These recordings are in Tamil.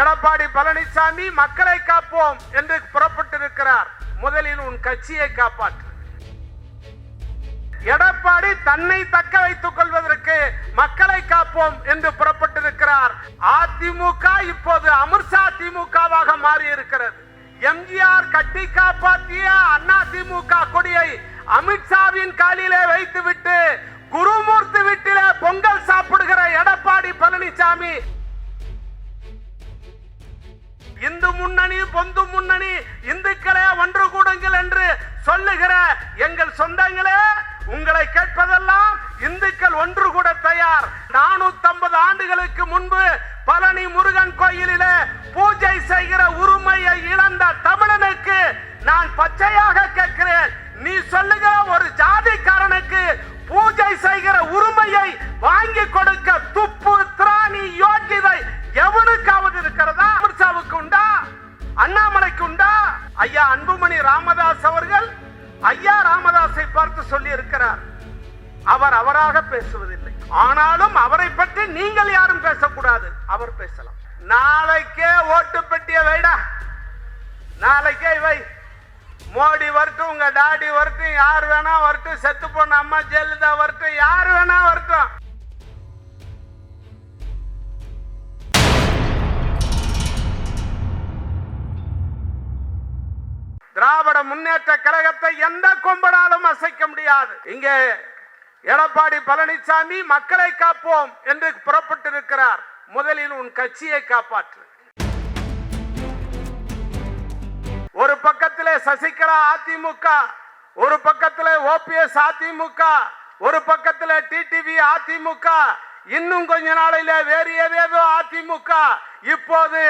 எடப்பாடி பழனிசாமி மக்களை காப்போம் என்று புறப்பட்டிருக்கிறார். முதலில் உன் கட்சியை காப்பாற்று. எடப்பாடி தன்னை தக்க வைத்துக் கொள்வதற்கு மக்களை காப்போம் என்று புறப்பட்டிருக்கிறார். அதிமுக இப்போது அமிர்ஷா திமுகவாக மாறி இருக்கிறது எம்ஜிஆர் கட்டி காப்பாற்றிய அண்ணா திமுக கொடியை அமித்ஷாவின் காலிலே வைத்துவிட்டு குருமூர்த்தி வீட்டிலே பொங்கல் சாப்பிடுகிற எடப்பாடி பழனிசாமி இந்து முன்னணி பொந்து முன்னணி இந்துக்களே ஒன்று கூடுங்கள் என்று சொல்லுகிற எங்கள் சொந்தங்களே உங்களை கேட்பதெல்லாம் இந்துக்கள் ஒன்று கூட தயார். நானூத்தி ஆண்டுகளுக்கு முன்பு பழனி முருகன் கோயிலிலே பூஜை செய்கிற உரிமையை இழந்த தமிழனுக்கு நான் பச்சையாக கேட்கிறேன். நீ சொல்லுகிற ஒரு ஜாதிக்காரனுக்கு பூஜை செய்கிற உரிமையை வாங்கி கொடுக்க துப்பு திராணி யோகிதை எவனுக்காவது இருக்கிறதா? ஐயா அன்புமணி ராமதாஸ் அவர்கள் ஐயா ராமதாஸை பார்த்து சொல்லி இருக்கிறார் அவர் அவராக பேசுவதில்லை. ஆனாலும் அவரை பற்றி நீங்கள் யாரும் பேசக்கூடாது. அவர் பேசலாம். நாளைக்கே ஓட்டு பெட்டிய வைடா. நாளைக்கே வை மோடி வரட்டும் உங்க டாடி வரட்டும் யார் வேணா வரட்டும் செத்து போன அம்மா ஜெயலலிதா வரட்டும் யார் வேணா வரட்டும். திராவிட முன்னேற்ற கழகத்தை எந்த கொம்பனாலும் அசைக்க முடியாது. இங்கே எடப்பாடி பழனிசாமி மக்களை காப்போம் என்று புறப்பட்டிருக்கிறார். முதலில் உன் கட்சியை காப்பாற்று. ஒரு பக்கத்திலே சசிகலா அதிமுக ஒரு பக்கத்திலே ஓபிஎஸ் அதிமுக ஒரு பக்கத்திலே டிடிவி அதிமுக இன்னும் கொஞ்ச நாளில வேறு ஏதேதோ அதிமுக இப்போது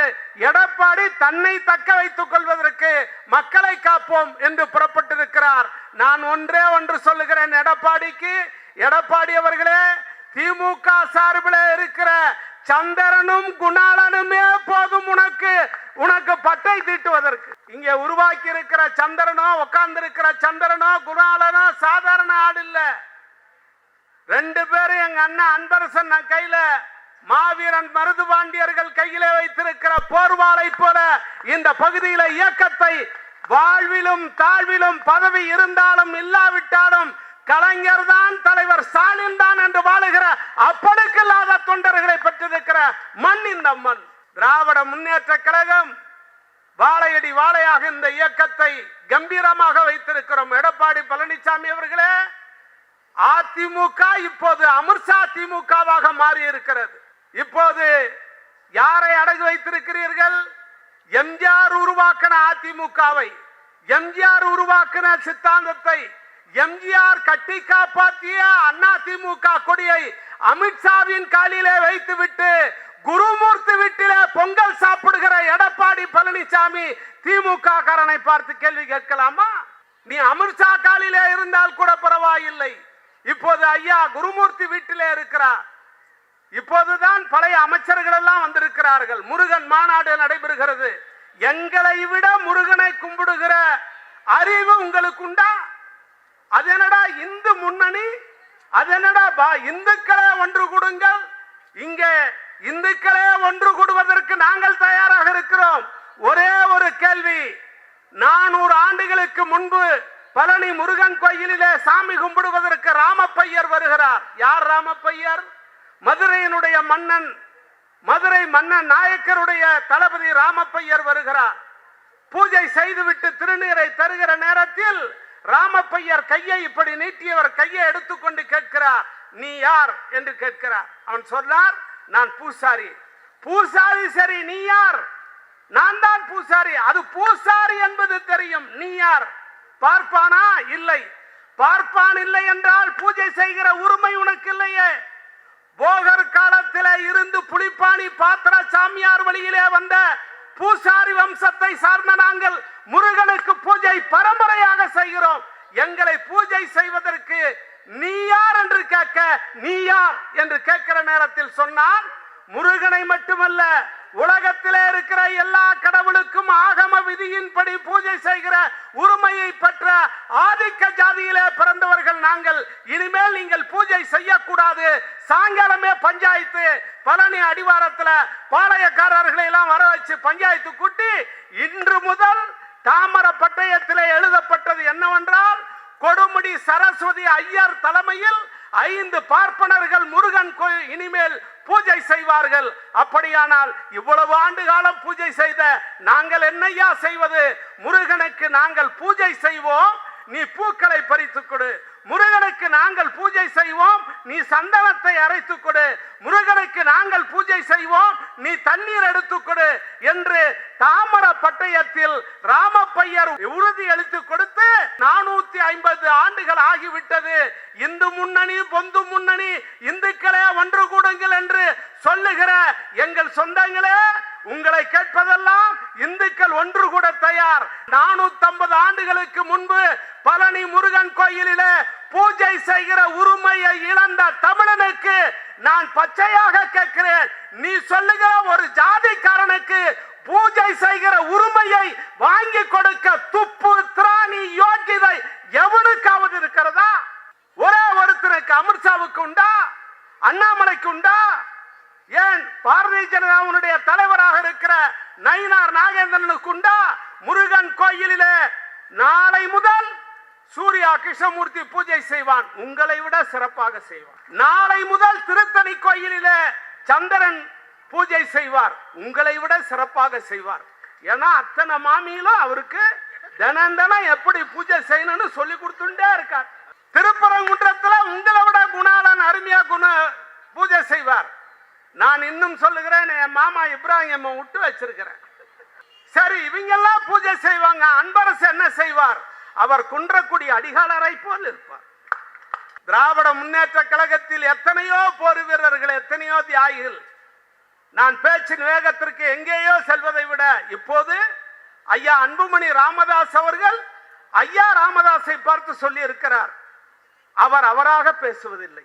எடப்பாடி தன்னை தக்க வைத்துக் கொள்வதற்கு மக்களை காப்போம் என்று புறப்பட்டிருக்கிறார். நான் ஒன்றே ஒன்று சொல்லுகிறேன் எடப்பாடிக்கு. எடப்பாடி அவர்களே திமுக சார்பில் இருக்கிற சந்திரனும் குணாளனுமே போதும் உனக்கு. உனக்கு பட்டை தீட்டுவதற்கு. இங்கே உருவாக்கி இருக்கிற சந்திரனோ உட்கார்ந்து இருக்கிற சந்திரனோ குணாளனோ சாதாரண ஆள் இல்ல. ரெண்டு பேரும் எங்க அண்ணன் அன்பரசன் நான் கையில மாவீரன் மருது பாண்டியர்கள் கையிலே வைத்திருக்கிற போர்வாளை போல இந்த பகுதியில இயக்கத்தை வாழ்விலும் தாழ்விலும் பதவி இருந்தாலும் இல்லாவிட்டாலும் கலைஞர் தான் தலைவர் ஸ்டாலின் தான் என்று வாழுகிற அப்படிக்கில்லாத தொண்டர்களை பெற்றிருக்கிற மண் இந்த மண் திராவிட முன்னேற்ற கழகம் வாழையடி வாழையாக இந்த இயக்கத்தை கம்பீரமாக வைத்திருக்கிறோம். எடப்பாடி பழனிசாமி அவர்களே அதிமுக இப்போது அமிர்ஷா திமுகவாக மாறி இருக்கிறது இப்போது யாரை அடகு வைத்திருக்கிறீர்கள்? எம்ஜிஆர் உருவாக்கின அதிமுகவை எம்ஜிஆர் உருவாக்கின சித்தாந்தத்தை எம்ஜிஆர் கட்டி காப்பாற்றிய அண்ணா திமுக கொடியை அமித்ஷாவின் காலிலே வைத்துவிட்டு குருமூர்த்தி வீட்டிலே பொங்கல் சாப்பிடுகிற எடப்பாடி பழனிசாமி திமுக காரனை பார்த்து கேள்வி கேட்கலாமா? நீ அமித்ஷா காலிலே இருந்தால் கூட பரவாயில்லை. இப்போது ஐயா குருமூர்த்தி வீட்டிலே இருக்கிறார். இப்போதுதான் பழைய அமைச்சர்கள் எல்லாம் வந்திருக்கிறார்கள். முருகன் மாநாடு நடைபெறுகிறது. எங்களை விட முருகனை கும்பிடுகிற அறிவு உங்களுக்கு உண்டா? அது என்னடா இந்து முன்னணி? அது என்னடா பா இந்துக்களே ஒன்று கொடுங்கள். இங்கே இந்துக்களே ஒன்று கூடுவதற்கு நாங்கள் தயாராக இருக்கிறோம். ஒரே ஒரு கேள்வி. நானூறு ஆண்டுகளுக்கு முன்பு பழனி முருகன் கோயிலிலே சாமி கும்பிடுவதற்கு ராமப்பையர் வருகிறார். யார் ராமப்பையர்? மதுரையினுடைய மன்னன் மதுரை மன்னன் நாயக்கருடைய தளபதி ராமப்பையர் வருகிறார். பூஜை செய்துவிட்டு திருநீரை தருகிற நேரத்தில் ராமப்பையர் கையை இப்படி நீட்டியவர் கையை எடுத்துக்கொண்டு கேட்கிறார் நீ யார்? என்று கேட்கிறார். அவன் சொன்னார் நான் பூசாரி. பூசாரி சரி நீ யார்? நான் தான் பூசாரி. அது பூசாரி என்பது தெரியும். நீ யார்? பார்ப்பானா? இல்லை. பார்ப்பான் இல்லை என்றால் பூஜை செய்கிற உரிமை உனக்கு இல்லையே. போகர் காலத்திலே இருந்து புலிப்பாணி பாத்திர சாமியார் வழியிலே வந்த பூசாரி வம்சத்தை சார்ந்த நாங்கள் முருகனுக்கு பூஜை பரம்பரையாக செய்கிறோம். எங்களை பூஜை செய்வதற்கு நீ யார் என்று கேட்க நீ யார் என்று கேட்கிற நேரத்தில் சொன்னான் முருகனை மட்டுமல்ல உலகத்திலே இருக்கிற எல்லா கடவுளுக்கும் ஆகம விதியின்படி பூஜை செய்கிற உரிமையை பெற்ற ஆதிக்க ஜாதியிலே பிறந்தவர்கள் நாங்கள். இனிமேல் நீங்கள் பூஜை செய்யக்கூடாது. சாயங்காலமே பஞ்சாயத்து பழனி அடிவாரத்தில் பாளையக்காரர்களை எல்லாம் வர வச்சு பஞ்சாயத்து கூட்டி இன்று முதல் தாமர பட்டயத்திலே எழுதப்பட்டது என்னவென்றால் கொடுமுடி சரஸ்வதி ஐயர் தலைமையில் ஐந்து பார்ப்பனர்கள் முருகன் கோயில் இனிமேல் பூஜை செய்வார்கள். அப்படியானால் இவ்வளவு ஆண்டு காலம் பூஜை செய்த நாங்கள் என்னையா செய்வது? முருகனுக்கு நாங்கள் பூஜை செய்வோம். நீ பூக்களை பறித்துக் கொடு. முருகனுக்கு நாங்கள் பூஜை செய்வோம். நீ சந்தனத்தை அரைத்துக் கொடு. முருகனுக்கு நாங்கள் பூஜை செய்வோம். நீ தண்ணீர் எடுத்துக் கொடு என்று தாமர பட்டயத்தில் ராமப்பையர் உறுதி அளித்து கொடுத்து நானூத்தி ஐம்பது ஆண்டுகள் ஆகிவிட்டது. இந்து முன்னணி பொந்து முன்னணி இந்துக்களே ஒன்று கூடுங்கள் என்று சொல்லுகிற எங்கள் சொந்தங்களே உங்களை கேட்பதெல்லாம் இந்துக்கள் ஒன்று கூட தயார். நானூத்தி ஐம்பது ஆண்டுகளுக்கு முன்பு பழனி முருகன் கோயிலில் பூஜை செய்கிற உரிமையை இழந்த தமிழனுக்கு நான் பச்சையாக கேட்கிறேன். நீ சொல்லுகிற ஒரு ஜாதிக்காரனுக்கு பூஜை செய்கிற உரிமையை வாங்கி கொடுக்க துப்பு திராணி யோகிதை எவனுக்காவது இருக்கிறதா? ஒரே ஒருத்தனுக்கு அமித்ஷாவுக்கு உண்டா? அண்ணாமலைக்கு உண்டா? ஏன் பாரதிய ஜனதாவுடைய தலைவராக இருக்கிற நயினார் நாகேந்திரனுக்கு உண்டா முருகன் கோயிலிலே நாளை முதல் சூர்யா கிருஷ்ணமூர்த்தி பூஜை செய்வான். உங்களை விட சிறப்பாக செய்வான். நாளை முதல் திருத்தணி கோயிலிலே சந்திரன் பூஜை செய்வார். உங்களை விட சிறப்பாக செய்வார். ஏன்னா அத்தனை மாமியிலும் அவருக்கு தினந்தனம் எப்படி பூஜை செய்யணும்னு சொல்லி கொடுத்துட்டே இருக்கார். திருப்பரங்குன்றத்தில் உங்களை விட குணாளன் அருமையா குண பூஜை செய்வார். நான் இன்னும் சொல்லுகிறேன் என் மாமா இப்ராஹிம் விட்டு வச்சிருக்கிறேன். சரி இவங்கெல்லாம் பூஜை செய்வாங்க. அன்பரசு என்ன செய்வார்? அவர் குன்றக்குடி அடிகாலரை போல் இருப்பார். திராவிட முன்னேற்ற கழகத்தில் எத்தனையோ போர் வீரர்கள் எத்தனையோ தியாகிகள். நான் பேச்சின் வேகத்திற்கு எங்கேயோ செல்வதை விட இப்போது ஐயா அன்புமணி ராமதாஸ் அவர்கள் ஐயா ராமதாஸை பார்த்து சொல்லி இருக்கிறார் அவர் அவராக பேசுவதில்லை.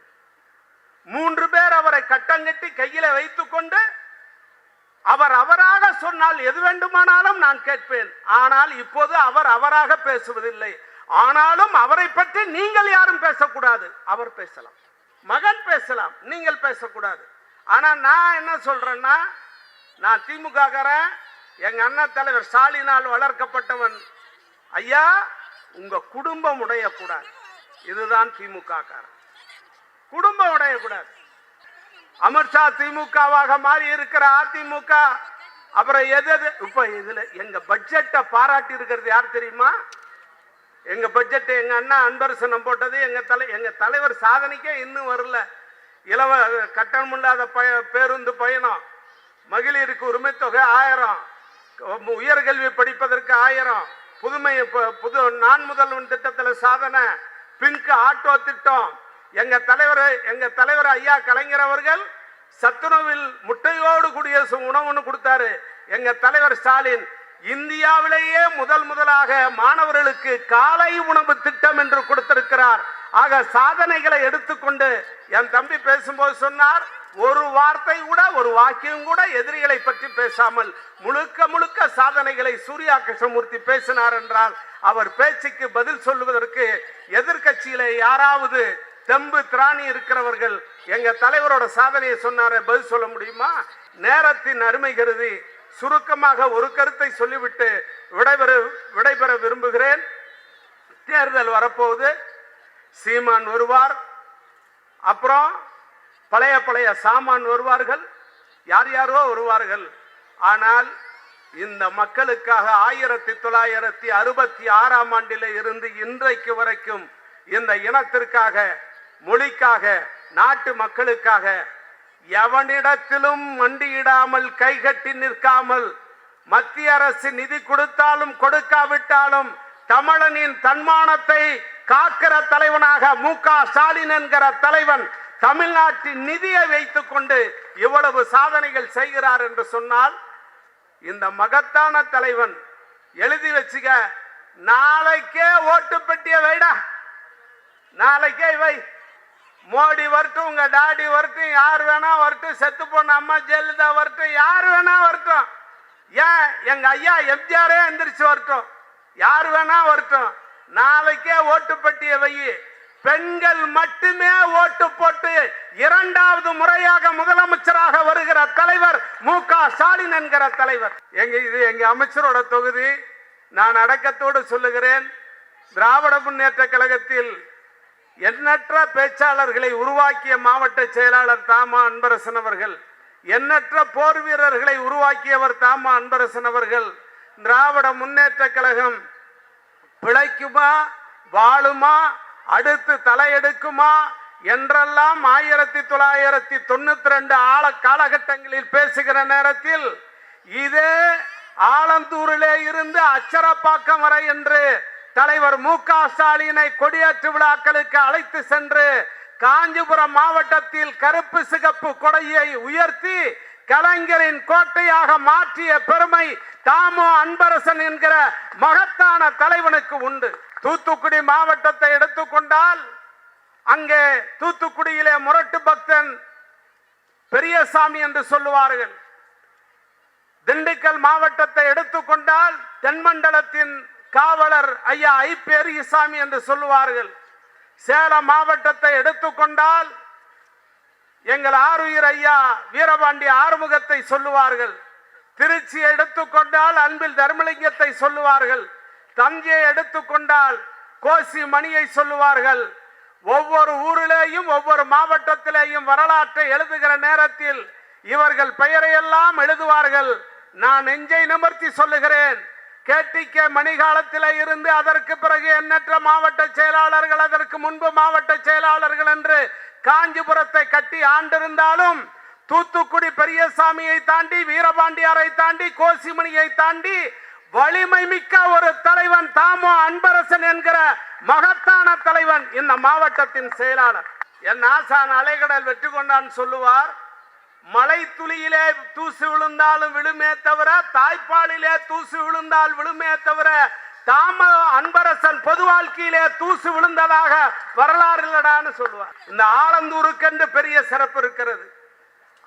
மூன்று பேர் அவரை கட்டங்கட்டி கையில வைத்துக் கொண்டு அவர் அவராக சொன்னால் எது வேண்டுமானாலும் நான் கேட்பேன். ஆனால் இப்போது அவர் அவராக பேசுவதில்லை. ஆனாலும் அவரை பற்றி நீங்கள் யாரும் பேசக்கூடாது. அவர் பேசலாம். மகன் பேசலாம். நீங்கள் பேசக்கூடாது. ஆனா நான் என்ன சொல்றேன்னா நான் திமுக எங்க அண்ணன் தலைவர் ஸ்டாலினால் வளர்க்கப்பட்டவன். ஐயா உங்க குடும்பம் உடையக்கூடாது. இதுதான் திமுக காரன் குடும்பம் உடையக்கூடாது அமித்ஷா திமுகவாக மாறி இருக்கிற அதிமுக அப்புறம் எது இப்ப இதுல எங்க பட்ஜெட்டை பாராட்டி இருக்கிறது யார் தெரியுமா? எங்க பட்ஜெட் எங்க அண்ணா அன்பரசனம் போட்டது எங்க தலை எங்க தலைவர் சாதனைக்கே இன்னும் வரல. இலவ கட்டணம் இல்லாத பய பேருந்து பயணம். மகளிருக்கு உரிமை தொகை ஆயிரம். உயர்கல்வி படிப்பதற்கு ஆயிரம். புதுமை புது நான் முதல்வன் திட்டத்தில் சாதனை. பிங்க் ஆட்டோ திட்டம். எங்க தலைவர் எங்க தலைவர் ஐயா கலைஞர் அவர்கள் சத்துணவில் முட்டையோடு கூடிய சு- உணவுன்னு கொடுத்தாரு. எங்க தலைவர் ஸ்டாலின் இந்தியாவிலேயே முதல் முதலாக மாணவர்களுக்கு காலை உணவு திட்டம் என்று கொடுத்திருக்கிறார். ஆக சாதனைகளை எடுத்துக்கொண்டு என் தம்பி பேசும்போது சொன்னார் ஒரு வார்த்தை கூட ஒரு வாக்கியம் கூட எதிரிகளை பற்றி பேசாமல் முழுக்க முழுக்க சாதனைகளை சூர்யா கிருஷ்ணமூர்த்தி பேசினார் என்றால் அவர் பேச்சுக்கு பதில் சொல்லுவதற்கு எதிர்கட்சியில யாராவது தெம்பு திராணி இருக்கிறவர்கள் எங்க தலைவரோட சாதனையை சொன்னார பதில் சொல்ல முடியுமா? நேரத்தின் அருமை கருதி சுருக்கமாக ஒரு கருத்தை சொல்லிவிட்டு விடைபெற விடைபெற விரும்புகிறேன். தேர்தல் வரப்போகுது. சீமான் வருவார். அப்புறம் பழைய பழைய சாமான் வருவார்கள். யார் யாரோ வருவார்கள். ஆனால் இந்த மக்களுக்காக ஆயிரத்தி தொள்ளாயிரத்தி அறுபத்தி ஆறாம் ஆண்டில் இருந்து இன்றைக்கு வரைக்கும் இந்த இனத்திற்காக மொழிக்காக நாட்டு மக்களுக்காக எவனிடத்திலும் மண்டியிடாமல் கைகட்டி நிற்காமல் மத்திய அரசு நிதி கொடுத்தாலும் கொடுக்காவிட்டாலும் தமிழனின் தன்மானத்தை காக்கிற தலைவனாக மு க ஸ்டாலின் என்கிற தலைவன் தமிழ்நாட்டின் நிதியை வைத்துக் கொண்டு இவ்வளவு சாதனைகள் செய்கிறார் என்று சொன்னால் இந்த மகத்தான தலைவன் எழுதி வச்சுக்க நாளைக்கே ஓட்டு பெட்டிய வைடா நாளைக்கே வை. மோடி வரட்டும் உங்க டாடி வரட்டும் யார் வேணா வரட்டும் செத்து போன அம்மா ஜெயலலிதா வரட்டும் யார் வேணா வரட்டும். ஏன்? எங்க ஐயா எம்ஜிஆரே எந்திரிச்சு வரட்டும். யார் வேணா வரட்டும். நாளைக்கே ஓட்டுப்பட்டிய வை. பெண்கள் மட்டுமே ஓட்டு போட்டு இரண்டாவது முறையாக முதலமைச்சராக வருகிற தலைவர் மு க ஸ்டாலின் என்கிற தலைவர். எங்க இது எங்க அமைச்சரோட தொகுதி. நான் அடக்கத்தோடு சொல்லுகிறேன். திராவிட முன்னேற்ற கழகத்தில் எண்ணற்ற பேச்சாளர்களை உருவாக்கிய மாவட்ட செயலாளர் தாமா அன்பரசன் அவர்கள் எண்ணற்ற போர் வீரர்களை உருவாக்கியவர் தாமா அன்பரசன் அவர்கள் திராவிட முன்னேற்ற கழகம் பிழைக்குமா வாழுமா அடுத்து தலையெடுக்குமா என்றெல்லாம் ஆயிரத்தி தொள்ளாயிரத்தி தொண்ணூத்தி ரெண்டு ஆழ காலகட்டங்களில் பேசுகிற நேரத்தில் இதே ஆலந்தூரிலே இருந்து அச்சரப்பாக்கம் வரை என்று தலைவர் மு க ஸ்டாலினை கொடியேற்று விழாக்களுக்கு அழைத்து சென்று காஞ்சிபுரம் மாவட்டத்தில் கருப்பு சிகப்பு கொடையை உயர்த்தி கலைஞரின் கோட்டையாக மாற்றிய பெருமை தாமோ அன்பரசன் என்கிற மகத்தான தலைவனுக்கு உண்டு. தூத்துக்குடி மாவட்டத்தை எடுத்துக்கொண்டால் அங்கே தூத்துக்குடியிலே முரட்டு பக்தன் பெரியசாமி என்று சொல்லுவார்கள். திண்டுக்கல் மாவட்டத்தை எடுத்துக்கொண்டால் தென்மண்டலத்தின் காவலர் ஐயா ஐப்பேரு இசாமி என்று சொல்லுவார்கள். சேலம் மாவட்டத்தை எடுத்துக்கொண்டால் எங்கள் ஆருயிர் ஐயா வீரபாண்டி ஆறுமுகத்தை சொல்லுவார்கள். திருச்சியை எடுத்துக்கொண்டால் அன்பில் தர்மலிங்கத்தை சொல்லுவார்கள். தஞ்சையை எடுத்துக்கொண்டால் கோசி மணியை சொல்லுவார்கள். ஒவ்வொரு ஊரிலேயும் ஒவ்வொரு மாவட்டத்திலேயும் வரலாற்றை எழுதுகிற நேரத்தில் இவர்கள் பெயரையெல்லாம் எழுதுவார்கள். நான் நெஞ்சை நிமர்த்தி சொல்லுகிறேன். கேடிகே மணிகாலத்தில் இருந்து அதற்கு பிறகு எண்ணற்ற மாவட்ட செயலாளர்கள் அதற்கு முன்பு மாவட்ட செயலாளர்கள் என்று காஞ்சிபுரத்தை கட்டி ஆண்டிருந்தாலும் தூத்துக்குடி பெரியசாமியை தாண்டி வீரபாண்டியாரை தாண்டி கோசிமணியை தாண்டி வலிமை மிக்க ஒரு தலைவன் தாமோ அன்பரசன் என்கிற மகத்தான தலைவன் இந்த மாவட்டத்தின் செயலாளர். என் ஆசான் அலைகடல் வெற்றி கொண்டான் சொல்லுவார். மலை துளியிலே தூசு விழுந்தாலும் விழுமே தவிர தாய்ப்பாலிலே தூசு விழுந்தால் விழுமே தவிர தாம அன்பரசன் பொது வாழ்க்கையிலே தூசு விழுந்ததாக வரலாறு இல்லடான்னு சொல்லுவார். இந்த ஆலந்தூருக்கென்று பெரிய சிறப்பு இருக்கிறது.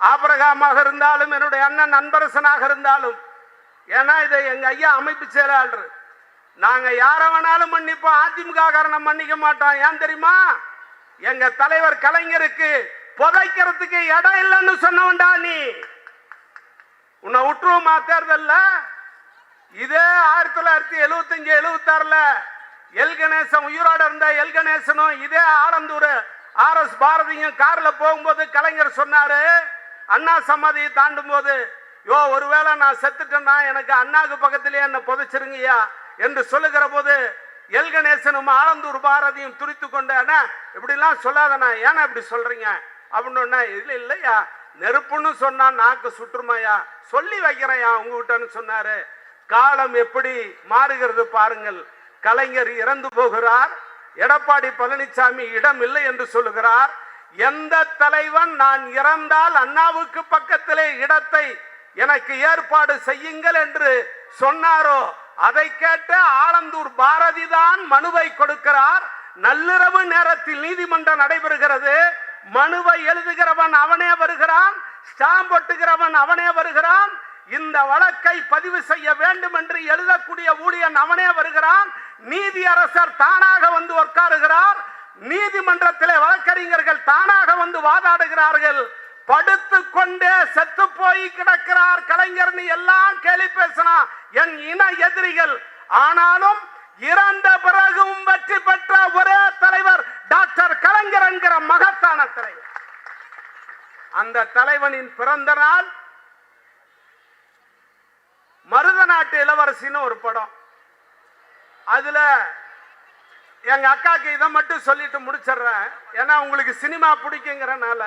ஆபரகாமாக இருந்தாலும் என்னுடைய அண்ணன் அன்பரசனாக இருந்தாலும் ஏன்னா இதை எங்க ஐயா அமைப்பு செயலாளர். நாங்க யார வேணாலும் மன்னிப்போம். அதிமுக காரணம் மன்னிக்க மாட்டோம். ஏன் தெரியுமா? எங்க தலைவர் கலைஞருக்கு புதைக்கிறதுக்கு இடம் இல்லைன்னு சொன்னவன்டா நீ. உன்னை விட்டுருவோமா தேர்தல்ல? இதே ஆயிரத்தி தொள்ளாயிரத்தி எழுபத்தஞ்சு எழுபத்தாறுல எல் கணேசன் உயிரோட இருந்த எல் கணேசனும் இதே ஆலந்தூர் ஆர் எஸ் பாரதியும் கார்ல போகும்போது கலைஞர் சொன்னாரு அண்ணா சமாதியை தாண்டும் போது யோ ஒருவேளை நான் செத்துட்டேன்னா எனக்கு அண்ணாக்கு பக்கத்திலேயே என்ன புதைச்சிருங்கய்யா என்று சொல்லுகிற போது எல் கணேசனும் ஆலந்தூர் பாரதியும் துரித்து கொண்டு அண்ணா இப்படிலாம் சொல்லாதண்ணா ஏன்னா இப்படி சொல்றீங்க? அப்படின்னா இல்லை இல்லையா? நெருப்புன்னு சொன்னா நாக்கு சுற்றுமையா? சொல்லி வைக்கிறேன்யா உங்ககிட்டன்னு சொன்னாரு. காலம் எப்படி மாறுகிறது பாருங்கள். கலைஞர் இறந்து போகிறார். எடப்பாடி பழனிசாமி இடம் இல்லை என்று சொல்லுகிறார். எந்த தலைவன் நான் இறந்தால் அண்ணாவுக்கு பக்கத்திலே இடத்தை எனக்கு ஏற்பாடு செய்யுங்கள் என்று சொன்னாரோ? அதை கேட்டு ஆலந்தூர் பாரதி தான் மனுவை கொடுக்கிறார். நள்ளிரவு நேரத்தில் நீதிமன்றம் நடைபெறுகிறது. மனுவை எழுதுகிறவன் அவனே வருகிறான் ஸ்டாம்ப் ஒட்டுகிறவன் அவனே வருகிறான் இந்த வழக்கை பதிவு செய்ய வேண்டும் என்று எழுதக்கூடிய ஊழியன் அவனே வருகிறான் நீதி அரசர் தானாக வந்து உட்காருகிறார் நீதிமன்றத்திலே வழக்கறிஞர்கள் தானாக வந்து வாதாடுகிறார்கள் படுத்து கொண்டே செத்து போய் கிடக்கிறார் கலைஞர் எல்லாம் கேலி பேசினா என் இன எதிரிகள். ஆனாலும் இறந்த பிறகும் வெற்றி பெற்ற ஒரே தலைவர் டாக்டர் கலைஞர் என்கிற மகத்தான தலைவர் அந்த தலைவனின் பிறந்த நாள் மருத நாட்டு இளவரசின்னு ஒரு படம். அதுல எங்க அக்காக்கு இதை மட்டும் சொல்லிட்டு முடிச்சிடுறேன். ஏன்னா உங்களுக்கு சினிமா பிடிக்குங்கிறனால.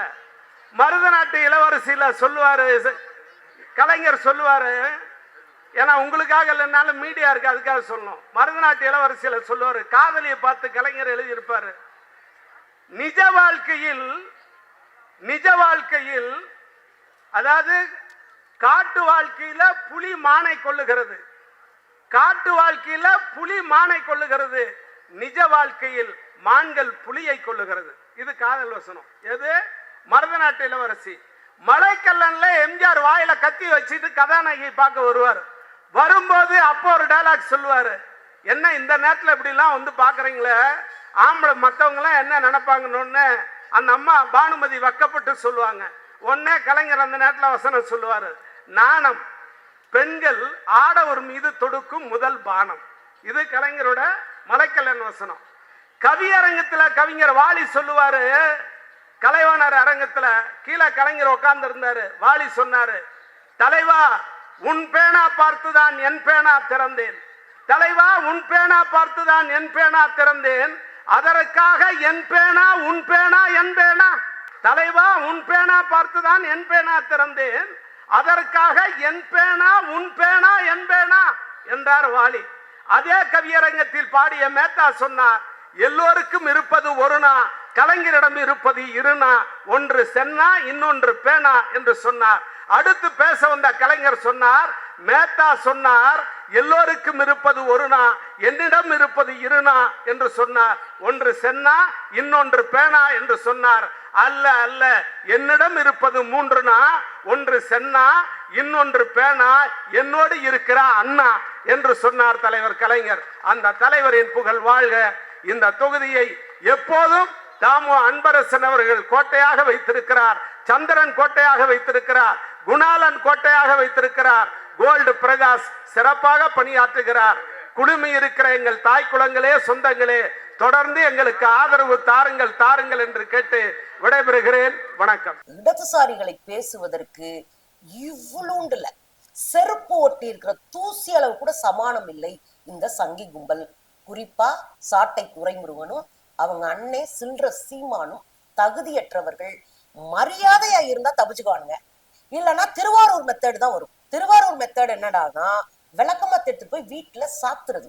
மருத நாட்டு இளவரசியில சொல்லுவாரு கலைஞர் சொல்லுவாரு. ஏன்னா உங்களுக்காக இல்லைனாலும் மீடியா இருக்கு அதுக்காக சொல்லணும். மருத நாட்டு இளவரசியில சொல்லுவாரு காதலியை பார்த்து கலைஞர் எழுதியிருப்பாரு. நிஜ வாழ்க்கையில் நிஜ வாழ்க்கையில் அதாவது காட்டு வாழ்க்கையில புலி மானை கொள்ளுகிறது காட்டு வாழ்க்கையில புலி மானை கொள்ளுகிறது நிஜ வாழ்க்கையில் மான்கள் புலியை கொள்ளுகிறது இது காதல் வசனம். எது? மருதநாட்டு இளவரசி. மலைக்கல்லன்ல எம்ஜிஆர் வாயில கத்தி வச்சுட்டு கதாநாயகி பார்க்க வருவார். வரும்போது அப்போ ஒரு டைலாக் சொல்லுவாரு. என்ன இந்த நேரத்தில் இப்படிலாம் வந்து பாக்குறீங்களே ஆம்பளை மற்றவங்களாம் என்ன நினைப்பாங்கன்னு அந்த அம்மா பானுமதி வக்கப்பட்டு சொல்லுவாங்க. உடனே கலைஞர் அந்த நேரத்தில் வசனம் சொல்லுவார். நாணம் பெண்கள் ஆடவர் மீது தொடுக்கும் முதல் பானம். இது கலைஞரோட மலைக்கல்லன் வசனம். கவியரங்கத்தில் கவிஞர் வாலி சொல்லுவாரு. கலைவாணர் அரங்கத்துல கீழே கலைஞர் உட்கார்ந்து இருந்தாரு வாலி சொன்னாரு தலைவா உன் பேனா பார்த்துதான் என் பேனா திறந்தேன். தலைவா உன் பேனா பார்த்துதான் என் பேனா திறந்தேன். அதற்காக என் பேனா உன் பேனா என் பேனா? தலைவா உன் பேனா பார்த்துதான் என் பேனா திறந்தேன். அதற்காக என் பேனா உன் பேனா என் பேனா? என்றார் வாலி. அதே கவியரங்கத்தில் பாடிய மேத்தா சொன்னார் எல்லோருக்கும் இருப்பது ஒருனா கலைஞரிடம் இருப்பது இருனா ஒன்று சென்னா இன்னொன்று பேனா என்று சொன்னார். அடுத்து பேச வந்த கலைஞர் சொன்னார் மேத்தா சொன்னார் எல்லோருக்கும் இருப்பது ஒரு நா என்னிடம் இருப்பது இருநா என்று சொன்னார். ஒன்று சென்னா இன்னொன்று பேனா என்று சொன்னார். அல்ல அல்ல என்னிடம் இருப்பது மூன்று நா ஒன்று சென்னா இன்னொன்று பேனா என்னோடு இருக்கிற அண்ணா என்று சொன்னார் தலைவர் கலைஞர். அந்த தலைவரின் புகழ் வாழ்க. இந்த தொகுதியை எப்போதும் தாமு அன்பரசன் அவர்கள் கோட்டையாக வைத்திருக்கிறார். சந்திரன் கோட்டையாக வைத்திருக்கிறார். குணாலன் கோட்டையாக வைத்திருக்கிறார். கோல்டு பிரகாஷ் சிறப்பாக பணியாற்றுகிறார். குழுமி இருக்கிற எங்கள் தாய் குலங்களே சொந்தங்களே தொடர்ந்து எங்களுக்கு ஆதரவு தாருங்கள் தாருங்கள் என்று கேட்டு விடைபெறுகிறேன். வணக்கம். இடதுசாரிகளை பேசுவதற்கு இவ்வளோண்டுல செருப்பு ஒட்டி இருக்கிற தூசி அளவு கூட சமானம் இல்லை. இந்த சங்கி கும்பல். குறிப்பா சாட்டை துறைமுருகனும் அவங்க அண்ணே சில்ற சீமானும் தகுதியற்றவர்கள். மரியாதையா இருந்தா தப்பிச்சுக்குவானுங்க. இல்லைன்னா திருவாரூர் மெத்தேடு தான் வரும். திருவாரூர் மெத்தட் என்னடானா விளக்கமா எடுத்துட்டு போய் வீட்டுல சாத்துறது.